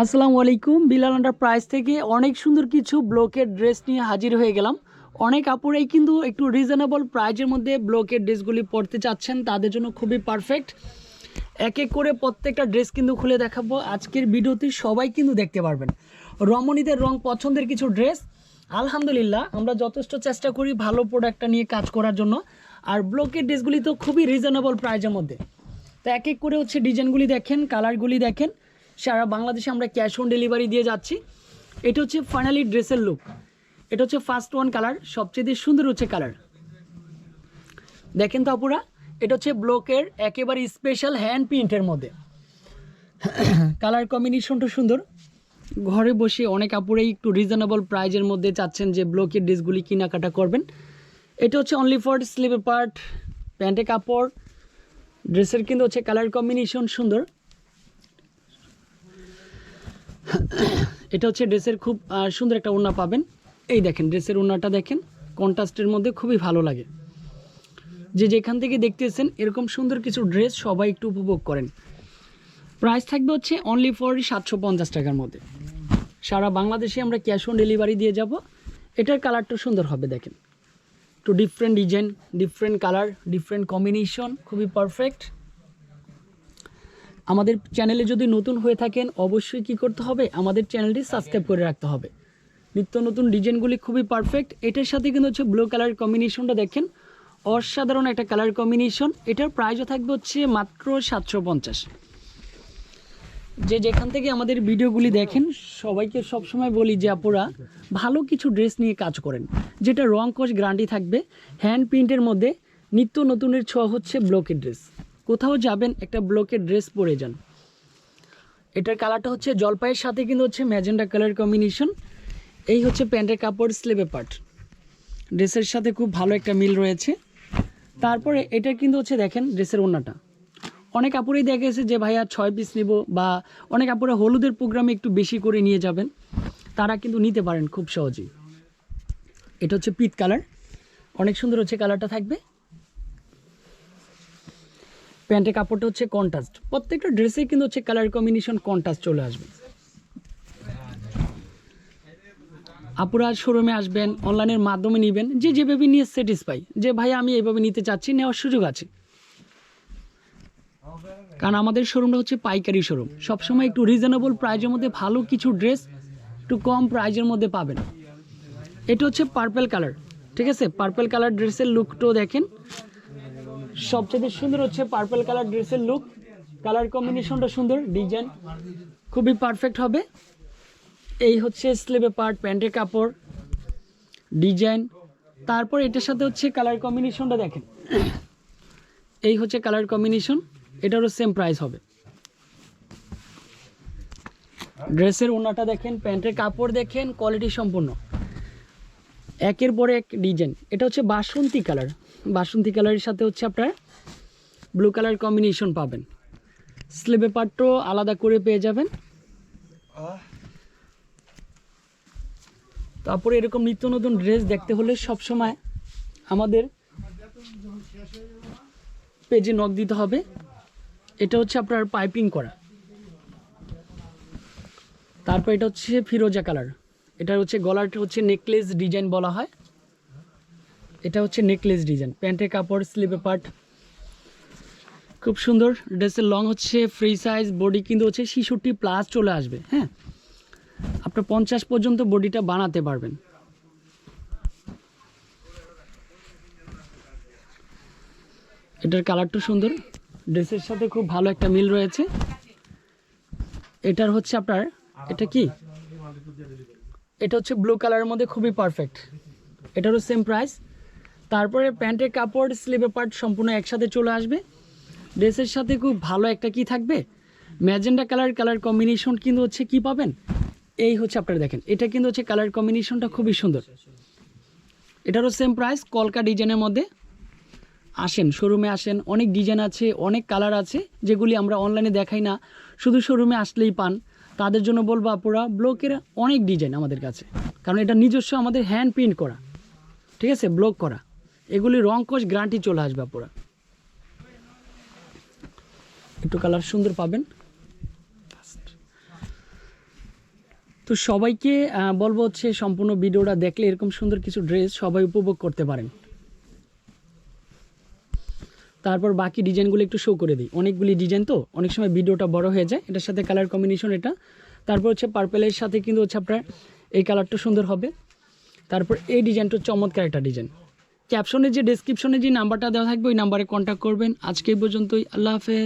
আসসালামু আলাইকুম। বিলাল প্রাইস থেকে অনেক সুন্দর কিছু ব্লকের ড্রেস নিয়ে হাজির হয়ে গেলাম। অনেক আপুরাই কিন্তু একটু রিজনেবল প্রাইজের মধ্যে ব্লকের ড্রেসগুলি পরতে চাচ্ছেন। তাদের জন্য খুবই পারফেক্ট এক এক করে প্রত্যেকটা ড্রেস কিন্তু খুলে দেখাবো। আজকের ভিডিওতে সবাই কিন্তু দেখতে পারবেন। রমণীদের রং পছন্দের কিছু ড্রেস। আলহামদুলিল্লাহ, আমরা যথেষ্ট চেষ্টা করি ভালো প্রোডাক্টটা নিয়ে কাজ করার জন্য। আর ব্লকের ড্রেসগুলি তো খুবই রিজনেবল প্রাইজের মধ্যে। তো এক এক করে হচ্ছে ডিজাইনগুলি দেখেন কালারগুলি দেখেন। সারা বাংলাদেশে আমরা ক্যাশ অন ডেলিভারি দিয়ে যাচ্ছি। এটা হচ্ছে ফাইনালি ড্রেসের লুক এটা হচ্ছে ফার্স্ট ওয়ান কালার সবচেয়ে সুন্দর হচ্ছে কালার দেখেন তো আপুরা, এটা হচ্ছে ব্লকের একেবারে স্পেশাল হ্যান্ড প্রিন্টের মধ্যে। কালার কম্বিনেশনটা সুন্দর। ঘরে বসে অনেক আপুরাই একটু রিজনেবল প্রাইজের মধ্যে চাচ্ছেন যে ব্লকের ড্রেসগুলি কেনাকাটা করবেন। এটা হচ্ছে অনলি ফর স্লিভের পার্ট প্যান্টে কাপড়। ড্রেসের কিন্তু হচ্ছে কালার কম্বিনেশন সুন্দর। এটা হচ্ছে ড্রেসের খুব সুন্দর একটা ওড়না পাবেন। এই দেখেন, ড্রেসের ওড়নাটা দেখেন, কন্ট্রাস্টের মধ্যে খুবই ভালো লাগে। যে যেখান থেকে দেখতেছেন, এরকম সুন্দর কিছু ড্রেস সবাই একটু উপভোগ করেন। প্রাইস থাকবে হচ্ছে অনলি ফর সাতশো পঞ্চাশ টাকার মধ্যে। সারা বাংলাদেশে আমরা ক্যাশ অন ডেলিভারি দিয়ে যাব। এটার কালারটা সুন্দর হবে, দেখেন। একটু different design different colour different combination খুবই পারফেক্ট আমাদের চ্যানেলে যদি নতুন হয়ে থাকেন, অবশ্যই কি করতে হবে? আমাদের চ্যানেলটি সাবস্ক্রাইব করে রাখতে হবে। নিত্য নতুন ডিজাইনগুলি খুবই পারফেক্ট এটার সাথে কিন্তু হচ্ছে ব্লু কালার কম্বিনেশনটা দেখেন। অসাধারণ একটা কালার কম্বিনেশন এটার প্রাইসও থাকবে হচ্ছে মাত্র সাতশো পঞ্চাশ। যে যেখান থেকে আমাদের ভিডিওগুলি দেখেন, সবাইকে সবসময় বলি যে আপুরা, ভালো কিছু ড্রেস নিয়ে কাজ করেন। যেটা রং কোষ গ্যারান্টি থাকবে। হ্যান্ড প্রিন্টের মধ্যে নিত্য নতুনের ছোঁয়া হচ্ছে ব্লকের ড্রেস কোথাও যাবেন, একটা ব্লকের ড্রেস পরে যান। এটার কালারটা হচ্ছে জলপাইয়ের সাথে কিন্তু হচ্ছে ম্যাজেন্ডা কালার কম্বিনেশন। এই হচ্ছে প্যান্টের কাপড় স্লেভে পার্ট ড্রেসের সাথে খুব ভালো একটা মিল রয়েছে। তারপরে এটা কিন্তু হচ্ছে দেখেন ড্রেসের ওড়নাটা। অনেক কাপড়ই দেখা গেছে যে, ভাইয়া, ছয় পিস নিব বা অনেক কাপড়ে হলুদের প্রোগ্রামে একটু বেশি করে নিয়ে যাবেন। তারা কিন্তু নিতে পারেন খুব সহজেই। এটা হচ্ছে পিত কালার। অনেক সুন্দর হচ্ছে কালারটা থাকবে। প্যান্টের কাপড়টা হচ্ছে কন্ট্রাস্ট প্রত্যেকটা ড্রেসে কিন্তু হচ্ছে কালার কম্বিনেশন কন্ট্রাস্ট চলে আসবে। আপুরা শোরুমে আসবেন অনলাইনের মাধ্যমে নেবেন, যে যেভাবে নিয়ে স্যাটিসফাই যে, ভাই, আমি এইভাবে নিতে চাচ্ছি, নেওয়ার সুযোগ আছে। কারণ আমাদের শোরুমটা হচ্ছে পাইকারি শোরুম সবসময় একটু রিজনেবল প্রাইজের মধ্যে ভালো কিছু ড্রেস একটু কম প্রাইজের মধ্যে পাবেন। এটা হচ্ছে পার্পেল কালার ঠিক আছে? পার্পেল কালার ড্রেসের লুকটাও দেখেন। সবচেয়ে সুন্দর হচ্ছে পার্পল কালার ড্রেসের লুক কালার কম্বিনেশনটা সুন্দর ডিজাইন খুবই পারফেক্ট হবে। এই হচ্ছে স্লেভে পার্ট প্যান্টের কাপড় ডিজাইন তারপর এটার সাথে হচ্ছে কালার কম্বিনেশনটা দেখেন। এই হচ্ছে কালার কম্বিনেশন এটারও সেম প্রাইস হবে। ড্রেসের ওনাটা দেখেন, প্যান্টের কাপড় দেখেন কোয়ালিটি সম্পূর্ণ। একের পর এক ডিজাইন এটা হচ্ছে বাসন্তী কালার বাসন্তী কালারের সাথে হচ্ছে আপনার ব্লু কালার কম্বিনেশন পাবেন। স্লেবে পার্টও আলাদা করে পেয়ে যাবেন। তারপরে এরকম নিত্য নতুন ড্রেস দেখতে হলে সবসময় আমাদের পেজে নখ দিতে হবে। এটা হচ্ছে আপনার পাইপিং করা। তারপর এটা হচ্ছে ফিরোজা কালার এটা হচ্ছে গলাটা হচ্ছে নেকলেস ডিজাইন বলা হয়। এটা হচ্ছে নেকলেস ডিজাইন। প্যান্টের কাপড়, স্লিপে পার্ট খুব সুন্দর। ড্রেসের লং হচ্ছে ফ্রি সাইজ বডি কিন্তু হচ্ছে ছিষট্টি প্লাস চলে আসবে হ্যাঁ? আপনার পঞ্চাশ পর্যন্ত বডিটা বানাতে পারবেন। এটার কালারটা সুন্দর। ড্রেসের সাথে খুব ভালো একটা মিল রয়েছে। এটার হচ্ছে আপনার, এটা কি? এটা হচ্ছে ব্লু কালারের মধ্যে খুবই পারফেক্ট এটারও সেম প্রাইস তারপরে প্যান্টের কাপড় স্লিভে পার্ট সম্পূর্ণ একসাথে চলে আসবে। ড্রেসের সাথে খুব ভালো একটা কি থাকবে? ম্যাজেন্ডা কালার কালার কম্বিনেশন কিন্তু হচ্ছে কি পাবেন? এই হচ্ছে আপনারা দেখেন। এটা কিন্তু হচ্ছে কালার কম্বিনেশনটা খুবই সুন্দর। এটারও সেম প্রাইস কলকা ডিজাইনের মধ্যে। আসেন শোরুমে আসেন, অনেক ডিজাইন আছে, অনেক কালার আছে, যেগুলি আমরা অনলাইনে দেখাই না। শুধু শোরুমে আসলেই পান। তাদের জন্য বলব আপুরা, ব্লকের অনেক ডিজাইন আমাদের কাছে। কারণ এটা নিজস্ব আমাদের হ্যান্ড প্রিন্ট করা। ঠিক আছে? ব্লক করা। এগুলি রং কোষ গ্যারান্টি চলে আসবে আপুরা। একটু কালার সুন্দর পাবেন। তো সবাইকে বলব হচ্ছে সম্পূর্ণ ভিডিওটা দেখলে এরকম সুন্দর কিছু ড্রেস সবাই উপভোগ করতে পারেন। তারপর বাকি ডিজাইনগুলো একটু শো করে দিই। অনেকগুলি ডিজাইন তো, অনেক সময় ভিডিওটা বড় হয়ে যায়, এটার সাথে কালার কম্বিনেশন এটা। তারপর হচ্ছে পার্পেলের সাথে কিন্তু হচ্ছে আপনার এই কালারটা সুন্দর হবে। তারপর এই ডিজাইনটা চমৎকার একটা ডিজাইন। ক্যাপশনে যে ডেসক্রিপশনে যে নাম্বারটা দেওয়া থাকবে, ওই নাম্বারে কন্ট্যাক্ট করবেন। আজকে পর্যন্তই, আল্লাহ হাফেজ।